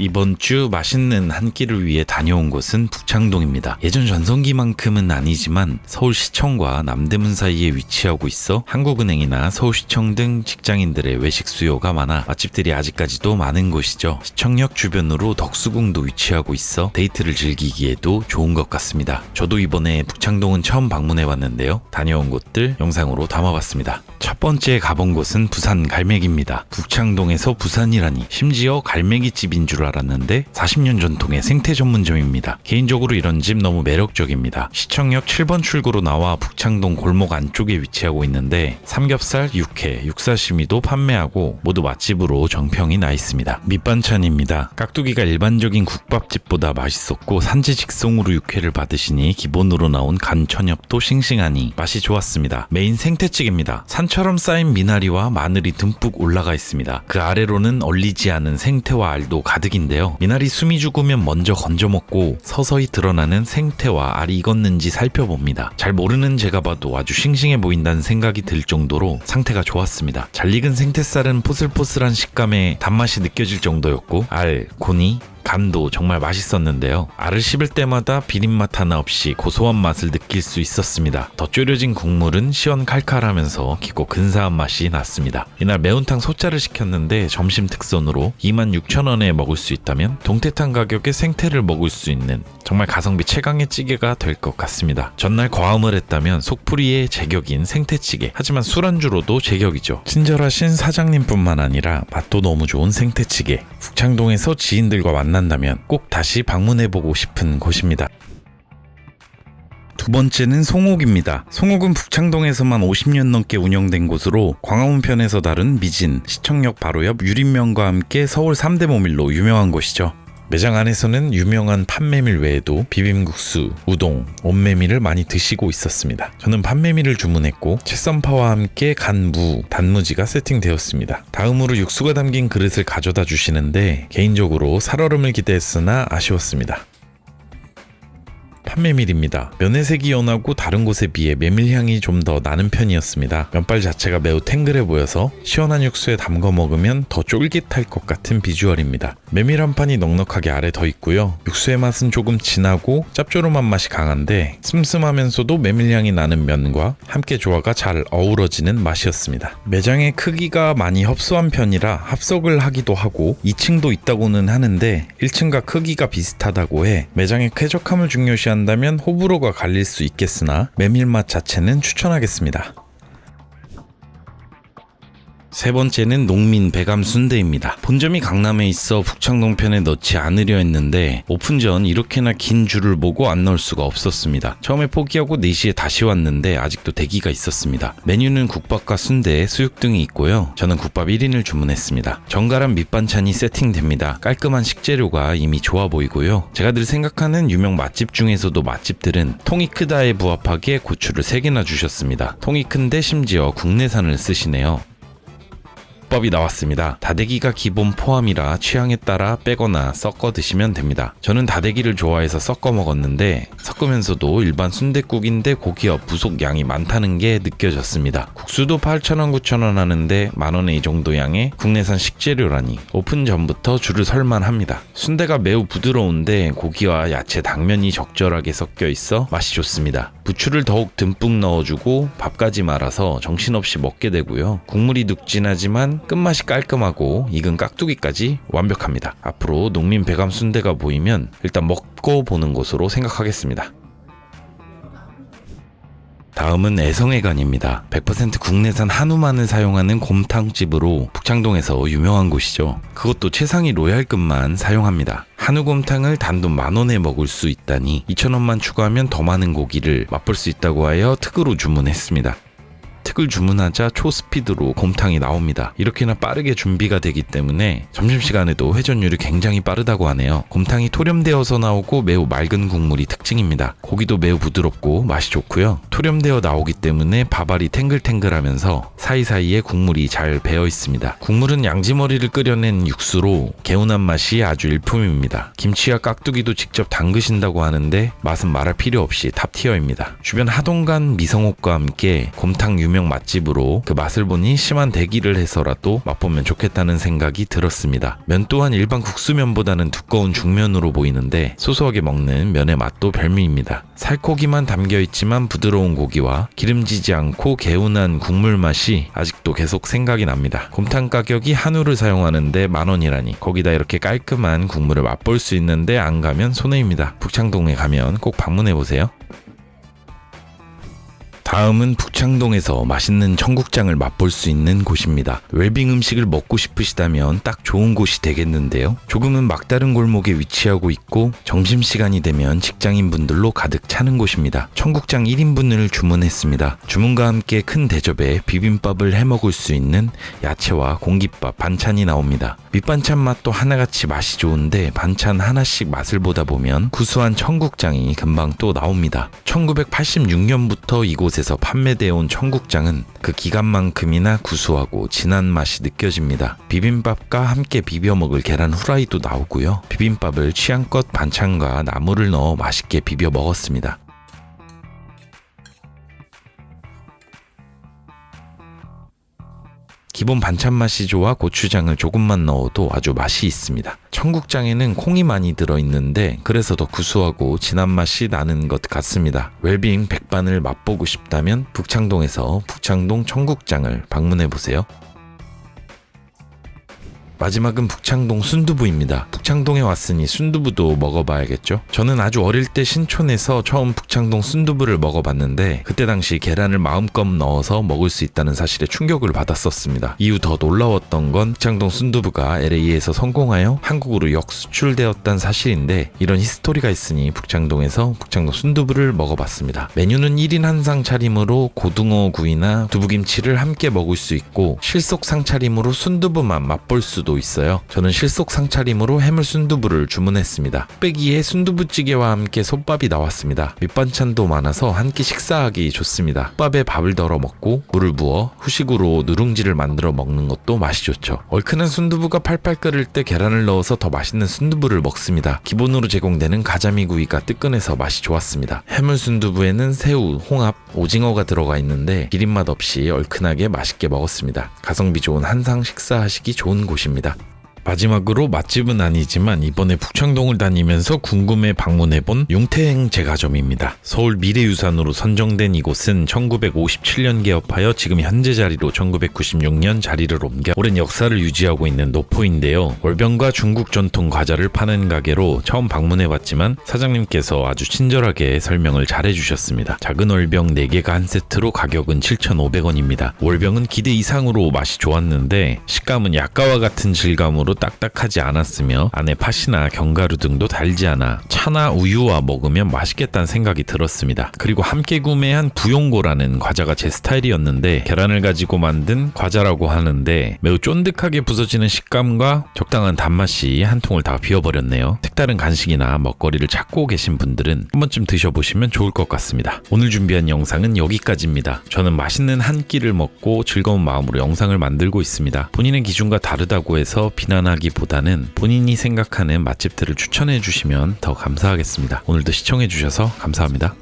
이번 주 맛있는 한 끼를 위해 다녀온 곳은 북창동입니다. 예전 전성기만큼은 아니지만 서울시청과 남대문 사이에 위치하고 있어 한국은행이나 서울시청 등 직장인들의 외식 수요가 많아 맛집들이 아직까지도 많은 곳이죠. 시청역 주변으로 덕수궁도 위치하고 있어 데이트를 즐기기에도 좋은 것 같습니다. 저도 이번에 북창동은 처음 방문해 봤는데요. 다녀온 곳들 영상으로 담아봤습니다. 첫 번째 가본 곳은 부산 갈매기입니다. 북창동에서 부산이라니 심지어 갈매기 집인 줄 알았는데 40년 전통의 생태 전문점입니다. 개인적으로 이런 집 너무 매력적입니다. 시청역 7번 출구로 나와 북창동 골목 안쪽에 위치하고 있는데 삼겹살, 육회, 육사시미도 판매하고 모두 맛집으로 정평이 나 있습니다. 밑반찬입니다. 깍두기가 일반적인 국밥집보다 맛있었고 산지 직송으로 육회를 받으시니 기본으로 나온 간천엽도 싱싱하니 맛이 좋았습니다. 메인 생태찌개입니다. 산처럼 쌓인 미나리와 마늘이 듬뿍 올라가 있습니다. 그 아래로는 얼리지 않은 생태와 알도 가득 인데요. 미나리 숨이 죽으면 먼저 건져 먹고 서서히 드러나는 생태와 알이 익었는지 살펴봅니다. 잘 모르는 제가 봐도 아주 싱싱해 보인다는 생각이 들 정도로 상태가 좋았습니다. 잘 익은 생태살은 포슬포슬한 식감에 단맛이 느껴질 정도였고 알, 고니, 간도 정말 맛있었는데요. 알을 씹을 때마다 비린맛 하나 없이 고소한 맛을 느낄 수 있었습니다. 더 졸여진 국물은 시원 칼칼하면서 깊고 근사한 맛이 났습니다. 이날 매운탕 소짜를 시켰는데 점심 특선으로 26,000원에 먹을 수 있다면 동태탕 가격에 생태를 먹을 수 있는 정말 가성비 최강의 찌개가 될 것 같습니다. 전날 과음을 했다면 속풀이의 제격인 생태찌개. 하지만 술안주로도 제격이죠. 친절하신 사장님뿐만 아니라 맛도 너무 좋은 생태찌개. 북창동에서 지인들과 만난다면 꼭 다시 방문해보고 싶은 곳입니다. 두 번째는 송옥입니다. 송옥은 북창동에서만 50년 넘게 운영된 곳으로 광화문편에서 다룬 미진, 시청역 바로 옆 유림면과 함께 서울 3대 모밀로 유명한 곳이죠. 매장 안에서는 유명한 판메밀 외에도 비빔국수, 우동, 온메밀을 많이 드시고 있었습니다. 저는 판메밀을 주문했고 채썬파와 함께 간무, 단무지가 세팅되었습니다. 다음으로 육수가 담긴 그릇을 가져다 주시는데 개인적으로 살얼음을 기대했으나 아쉬웠습니다. 판메밀입니다. 면의 색이 연하고 다른 곳에 비해 메밀향이 좀 더 나는 편이었습니다. 면발 자체가 매우 탱글해 보여서 시원한 육수에 담궈 먹으면 더 쫄깃할 것 같은 비주얼입니다. 메밀 한 판이 넉넉하게 아래 더 있고요. 육수의 맛은 조금 진하고 짭조름한 맛이 강한데 슴슴하면서도 메밀향이 나는 면과 함께 조화가 잘 어우러지는 맛이었습니다. 매장의 크기가 많이 협소한 편이라 합석을 하기도 하고 2층도 있다고는 하는데 1층과 크기가 비슷하다고 해 매장의 쾌적함을 중요시한 다면 호불호가 갈릴 수 있겠으나 메밀맛 자체는 추천하겠습니다. 세 번째는 농민 배감 순대입니다. 본점이 강남에 있어 북창동편에 넣지 않으려 했는데 오픈 전 이렇게나 긴 줄을 보고 안 넣을 수가 없었습니다. 처음에 포기하고 4시에 다시 왔는데 아직도 대기가 있었습니다. 메뉴는 국밥과 순대, 수육 등이 있고요. 저는 국밥 1인을 주문했습니다. 정갈한 밑반찬이 세팅됩니다. 깔끔한 식재료가 이미 좋아 보이고요. 제가 늘 생각하는 유명 맛집 중에서도 맛집들은 통이 크다에 부합하게 고추를 3개나 주셨습니다. 통이 큰데 심지어 국내산을 쓰시네요. 국밥이 나왔습니다. 다대기가 기본 포함이라 취향에 따라 빼거나 섞어 드시면 됩니다. 저는 다대기를 좋아해서 섞어 먹었는데 섞으면서도 일반 순댓국인데 고기와 부속 양이 많다는 게 느껴졌습니다. 국수도 8,000원, 9,000원 하는데 만원에 이 정도 양의 국내산 식재료라니 오픈 전부터 줄을 설만 합니다. 순대가 매우 부드러운데 고기와 야채, 당면이 적절하게 섞여 있어 맛이 좋습니다. 부추를 더욱 듬뿍 넣어주고 밥까지 말아서 정신없이 먹게 되고요. 국물이 눅진하지만 끝맛이 깔끔하고 익은 깍두기까지 완벽합니다. 앞으로 농민 배감 순대가 보이면 일단 먹고 보는 것으로 생각하겠습니다. 다음은 애성회관입니다. 100% 국내산 한우만을 사용하는 곰탕집으로 북창동에서 유명한 곳이죠. 그것도 최상위 로얄급만 사용합니다. 한우곰탕을 단돈 만원에 먹을 수 있다니 2,000원만 추가하면 더 많은 고기를 맛볼 수 있다고 하여 특으로 주문했습니다. 특을 주문하자 초스피드로 곰탕이 나옵니다. 이렇게나 빠르게 준비가 되기 때문에 점심시간에도 회전율이 굉장히 빠르다고 하네요. 곰탕이 토렴되어서 나오고 매우 맑은 국물이 특징입니다. 고기도 매우 부드럽고 맛이 좋고요. 토렴되어 나오기 때문에 밥알이 탱글탱글하면서 사이사이에 국물이 잘 배어 있습니다. 국물은 양지머리를 끓여낸 육수로 개운한 맛이 아주 일품입니다. 김치와 깍두기도 직접 담그신다고 하는데 맛은 말할 필요 없이 탑티어입니다. 주변 하동간 미성옥과 함께 곰탕 유명 유명 맛집으로 그 맛을 보니 심한 대기를 해서라도 맛보면 좋겠다는 생각이 들었습니다. 면 또한 일반 국수면보다는 두꺼운 중면으로 보이는데 소소하게 먹는 면의 맛도 별미입니다. 살코기만 담겨 있지만 부드러운 고기와 기름지지 않고 개운한 국물 맛이 아직도 계속 생각이 납니다. 곰탕 가격이 한우를 사용하는데 만 원이라니 거기다 이렇게 깔끔한 국물을 맛볼 수 있는데 안 가면 손해입니다. 북창동에 가면 꼭 방문해 보세요. 다음은 북창동에서 맛있는 청국장을 맛볼 수 있는 곳입니다. 웰빙 음식을 먹고 싶으시다면 딱 좋은 곳이 되겠는데요. 조금은 막다른 골목에 위치하고 있고 점심시간이 되면 직장인분들로 가득 차는 곳입니다. 청국장 1인분을 주문했습니다. 주문과 함께 큰 대접에 비빔밥을 해 먹을 수 있는 야채와 공깃밥, 반찬이 나옵니다. 밑반찬 맛도 하나같이 맛이 좋은데 반찬 하나씩 맛을 보다 보면 구수한 청국장이 금방 또 나옵니다. 1986년부터 이곳에 서 판매되어 온 청국장은 그 기간만큼이나 구수하고 진한 맛이 느껴집니다. 비빔밥과 함께 비벼 먹을 계란 후라이도 나오고요. 비빔밥을 취향껏 반찬과 나물을 넣어 맛있게 비벼 먹었습니다. 기본 반찬 맛이 좋아 고추장을 조금만 넣어도 아주 맛이 있습니다. 청국장에는 콩이 많이 들어있는데 그래서 더 구수하고 진한 맛이 나는 것 같습니다. 웰빙 백반을 맛보고 싶다면 북창동에서 북창동 청국장을 방문해 보세요. 마지막은 북창동 순두부입니다. 북창동에 왔으니 순두부도 먹어봐야겠죠? 저는 아주 어릴 때 신촌에서 처음 북창동 순두부를 먹어봤는데 그때 당시 계란을 마음껏 넣어서 먹을 수 있다는 사실에 충격을 받았었습니다. 이후 더 놀라웠던 건 북창동 순두부가 LA에서 성공하여 한국으로 역수출되었다는 사실인데 이런 히스토리가 있으니 북창동에서 북창동 순두부를 먹어봤습니다. 메뉴는 1인 한상 차림으로 고등어 구이나 두부김치를 함께 먹을 수 있고 실속 상차림으로 순두부만 맛볼 수도 있어요. 저는 실속 상차림으로 해물 순두부를 주문했습니다. 뚝배기에 순두부찌개와 함께 솥밥이 나왔습니다. 밑반찬도 많아서 한 끼 식사하기 좋습니다. 밥에 밥을 덜어 먹고 물을 부어 후식으로 누룽지를 만들어 먹는 것도 맛이 좋죠. 얼큰한 순두부가 팔팔 끓을 때 계란을 넣어서 더 맛있는 순두부를 먹습니다. 기본으로 제공되는 가자미 구이가 뜨끈해서 맛이 좋았습니다. 해물 순두부에는 새우, 홍합, 오징어가 들어가 있는데 비린맛 없이 얼큰하게 맛있게 먹었습니다. 가성비 좋은 한상 식사하시기 좋은 곳입니다. 바랍니다. 마지막으로 맛집은 아니지만 이번에 북창동을 다니면서 궁금해 방문해본 용태행 제과점입니다. 서울 미래유산으로 선정된 이곳은 1957년 개업하여 지금 현재 자리로 1996년 자리를 옮겨 오랜 역사를 유지하고 있는 노포인데요. 월병과 중국 전통 과자를 파는 가게로 처음 방문해봤지만 사장님께서 아주 친절하게 설명을 잘해주셨습니다. 작은 월병 4개가 한 세트로 가격은 7,500원입니다. 월병은 기대 이상으로 맛이 좋았는데 식감은 약과와 같은 질감으로 딱딱하지 않았으며 안에 팥이나 견과류 등도 달지 않아 차나 우유와 먹으면 맛있겠다는 생각이 들었습니다. 그리고 함께 구매한 부용고라는 과자가 제 스타일이었는데 계란을 가지고 만든 과자라고 하는데 매우 쫀득하게 부서지는 식감과 적당한 단맛이 한 통을 다 비워버렸네요. 색다른 간식이나 먹거리를 찾고 계신 분들은 한 번쯤 드셔보시면 좋을 것 같습니다. 오늘 준비한 영상은 여기까지입니다. 저는 맛있는 한 끼를 먹고 즐거운 마음으로 영상을 만들고 있습니다. 본인의 기준과 다르다고 해서 비난 비난하기보다는 본인이 생각하는 맛집들을 추천해 주시면 더 감사하겠습니다. 오늘도 시청해 주셔서 감사합니다.